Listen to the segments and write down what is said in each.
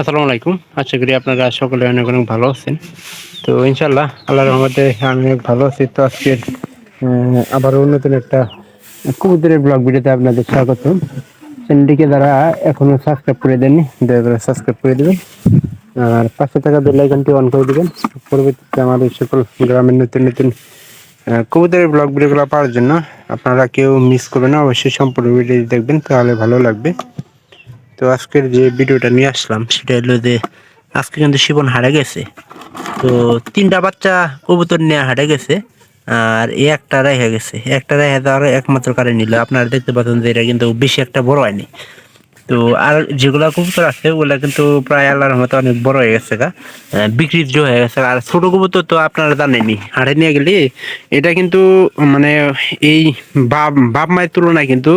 আসসালামু আলাইকুম। আশা করি আপনারা সকলে অনেক অনেক ভালো আছেন। তো ইনশাল্লাহ আল্লাহ রহমতে আমি অনেক ভালো আছি। তো আজকে আবারও নতুন একটা কবুতরের ব্লগ ভিডিওতে আপনাদের স্বাগত চ্যানেলটিকে যারা এখনও সাবস্ক্রাইব করে দেননি, দয়া করে সাবস্ক্রাইব করে দেবেন। আর পাঁচশো টাকা বেল আইকনটি অন করে দেবেন। পরবর্তীতে আমাদের সকল গ্রামের নতুন নতুন কবুতরের ব্লগ ভিডিওগুলো পাওয়ার জন্য আপনারা কেউ মিস করবেন না। অবশ্যই সম্পূর্ণ ভিডিও দেখবেন, তাহলে ভালো লাগবে। তো আজকের যে ভিডিওটা নিয়ে আসলাম, সেটা হলো যে আজকে কিন্তু শিবন হারে গেছে। তো তিনটা বাচ্চা কবুতর নিয়ে হারে গেছে, আর এই একটা রেখে গেছে। একটা রেখে দেওয়ার একমাত্র কারণ নিল। আপনারা দেখতে পাচ্ছেন যে এটা কিন্তু বেশি একটা বড় হয়নি। তো আর যেগুলা কবুতর আছে, ওগুলা কিন্তু প্রায় আল্লাহর মতো অনেক বড় হয়ে গেছে গা। বিক্রির হয়ে গেছে। আর ছোট কবুতর তো আপনারা জানেনই হাটে নিয়ে গেলে এটা কিন্তু মানে এই বাপ বাপ মায়ের তুলনায় কিন্তু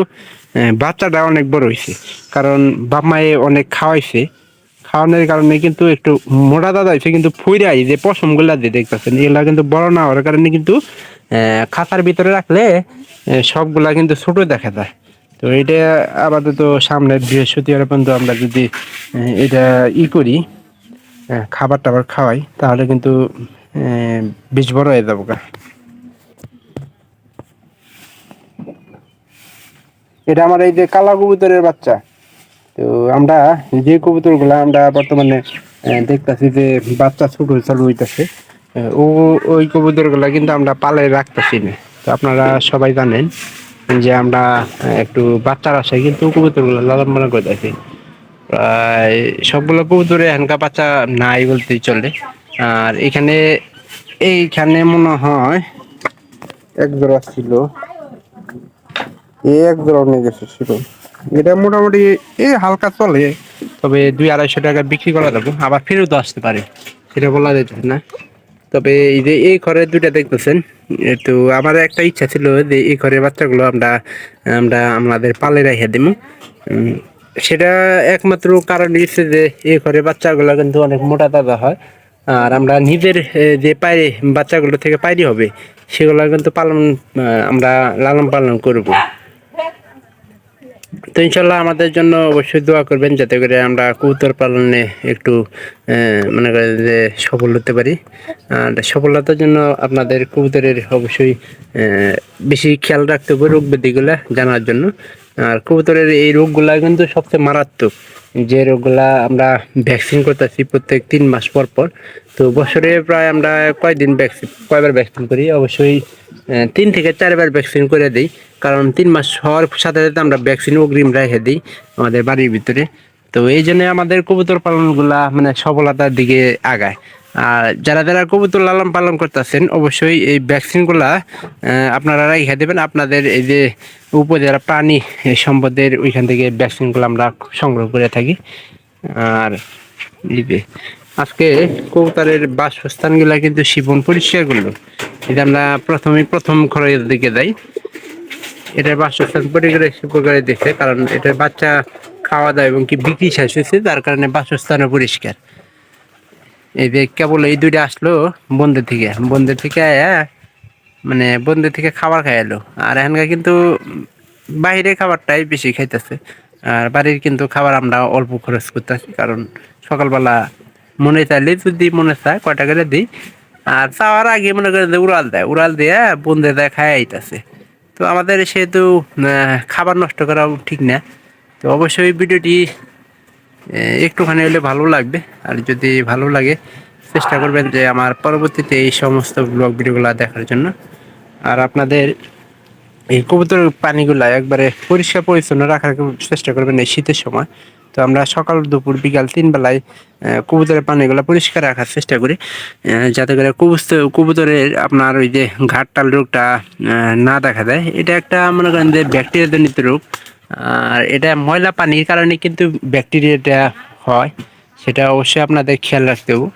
বাচ্চাটা অনেক বড় হয়েছে কারণ বাপ মায়ে অনেক খাওয়াইছে। খাওয়ানোর কারণে কিন্তু একটু মোটা দাদা হয়েছে কিন্তু ফুইরাই যে পশমগুলা দিয়ে দেখতেছেন, এগুলা কিন্তু বড় না হওয়ার কারণে কিন্তু খাতার ভিতরে রাখলে সবগুলা কিন্তু ছোট দেখা যায়। তো এটা আপাতত সামনের বৃহস্পতিবার পর্যন্ত আমরা যদি এটা ই করি খাবার টাবার খাওয়াই, তাহলে কিন্তু বেশ বড় হয়ে যাব এটা আমার এই যে কালা কবুতরের বাচ্চা। তো আমরা যে কবুতরগুলা আমরা বর্তমানে দেখতেছি যে বাচ্চা ছোট চালু হইতেছে ও, ওই কবুতরগুলা কিন্তু আমরা পালে রাখতেছি না। তো আপনারা সবাই জানেন যে আমরা একটু বাচ্চার আসে কিন্তু কবুতরগুলা লালন পালন করতেছি। প্রায় সবগুলো কবুতরে এখানকার বাচ্চা নাই বলতেই চলে। আর এখানে, এইখানে মনে হয়, এক জোড়া ছিল। এক নিয়ে গেছে ছিল এটা মোটামুটি এই হালকা চলে। তবে দুই আড়াইশো টাকা বিক্রি করা যাব। আবার ফেরতও আসতে পারে। সেটা বলা যেতে না। তবে এই যে এই ঘরের দুইটা দেখতেছেন তো আমার একটা ইচ্ছা ছিল যে এই ঘরের বাচ্চাগুলো আমরা আমরা আমাদের পালে রেখে দিব সেটা একমাত্র কারণ হচ্ছে যে এই ঘরের বাচ্চাগুলো কিন্তু অনেক মোটা তাজা হয়। আর আমরা নিজের যে পায়রে বাচ্চাগুলো থেকে পায়রি হবে, সেগুলো কিন্তু পালন আমরা লালন পালন করব। তো ইনশাল্লাহ আমাদের জন্য অবশ্যই দোয়া করবেন যাতে করে আমরা কবুতর পালনে একটু মনে করেন যে সফল হতে পারি। আর সফলতার জন্য আপনাদের কবুতরের অবশ্যই বেশি খেয়াল রাখতে হবে রোগ ব্যাধিগুলা জানার জন্য। আর কবুতরের এই রোগগুলা কিন্তু সবচেয়ে মারাত্মক। যে রোগগুলা আমরা ভ্যাকসিন করতেছি প্রত্যেক তিন মাস পর পর, তো বছরে প্রায় আমরা কয়দিন ভ্যাকসিন কয়বার ভ্যাকসিন করি? অবশ্যই তিন থেকে চারবার ভ্যাকসিন করে দিই। কারণ তিন মাস হওয়ার সাথে সাথে আমরা ভ্যাকসিন অগ্রিম রেখে দিই আমাদের বাড়ির ভিতরে। তো এই জন্য আমাদের কবুতর পালনগুলা মানে সফলতার দিকে আগায়। আর যারা যারা কবুতর লালন পালন করতেছেন, অবশ্যই এই ভ্যাকসিনগুলা আপনারা রেখে দেবেন। আপনাদের এই যে উপজেলা প্রাণী এই সম্পদের ওইখান থেকে ভ্যাকসিনগুলো আমরা সংগ্রহ করে থাকি। আর আজকে কবুতরের বাসস্থানগুলা কিন্তু শিবন পরিষ্কার করল। এটা আমরা প্রথমে প্রথম খরচের দিকে যাই। এটার বাসস্থান পরিষ্কার করে দেখছে কারণ এটার বাচ্চা খাওয়া দাওয়া এবং কি বিক্রি শেষ হয়েছে তার কারণে বাসস্থানও পরিষ্কার। এই যে কেবল এই দুইটা আসলো বন্ধের থেকে। বন্ধের থেকে মানে বন্ধের থেকে খাবার খাইলো আর এখানকার কিন্তু বাইরে খাবারটাই বেশি খাইতেছে। আর বাড়ির কিন্তু খাবার আমরা অল্প খরচ করতেছি, কারণ সকালবেলা মনে চাইলে যদি মনে চায় কয়টা করে দিই আর চাওয়ার আগে মনে করেন যে উড়াল দেয়, উড়াল দিয়ে বন্ধে দেয় খাই আইতাছে। তো আমাদের সেহেতু খাবার নষ্ট করা ঠিক না। তো অবশ্যই ভিডিওটি একটুখানি হলে ভালো লাগবে। আর যদি ভালো লাগে, চেষ্টা করবেন যে আমার পরবর্তীতে এই সমস্ত ব্লগ ভিডিওগুলো দেখার জন্য। আর আপনাদের এই কবুতর পানিগুলা একবারে পরিষ্কার পরিচ্ছন্ন রাখার চেষ্টা করবেন এই শীতের সময়। তো আমরা সকাল দুপুর, বিকাল তিন বেলায় কবুতরের পানিগুলো পরিষ্কার রাখার চেষ্টা করি যাতে করে কবুতর, কবুতরের আপনার ওই যে ঘাটটাল রোগটা না দেখা দেয় এটা একটা মনে করেন যে ব্যাকটেরিয়া জনিত রোগ। আর এটা ময়লা পানির কারণে কিন্তু ব্যাকটেরিয়াটা হয়, সেটা অবশ্যই আপনাদের খেয়াল রাখতে হবে।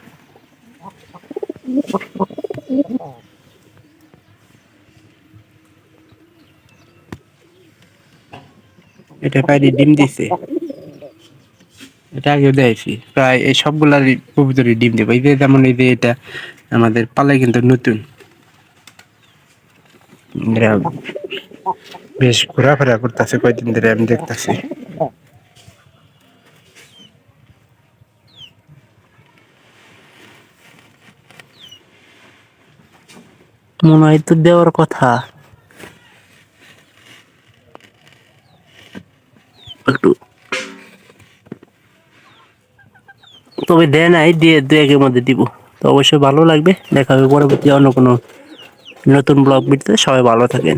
এটা বাইরে ডিম দিছে। এটা আগেও দেখেছি প্রায় এই সবগুলার কবুতরই ডিম দেবো। এই যে যেমন এই যে এটা আমাদের পালে কিন্তু নতুন। বেশ ঘোরাফেরা করতেছে কয়েকদিন ধরে আমি দেখতেছি। মনে হয় তো দেওয়ার কথা। তবে দেয় নাই, দিয়ে দু একের মধ্যে দিব। তো অবশ্যই ভালো লাগবে। দেখা হবে পরবর্তী অন্য কোনো নতুন ব্লগ ভিডিওতে। সবাই ভালো থাকেন।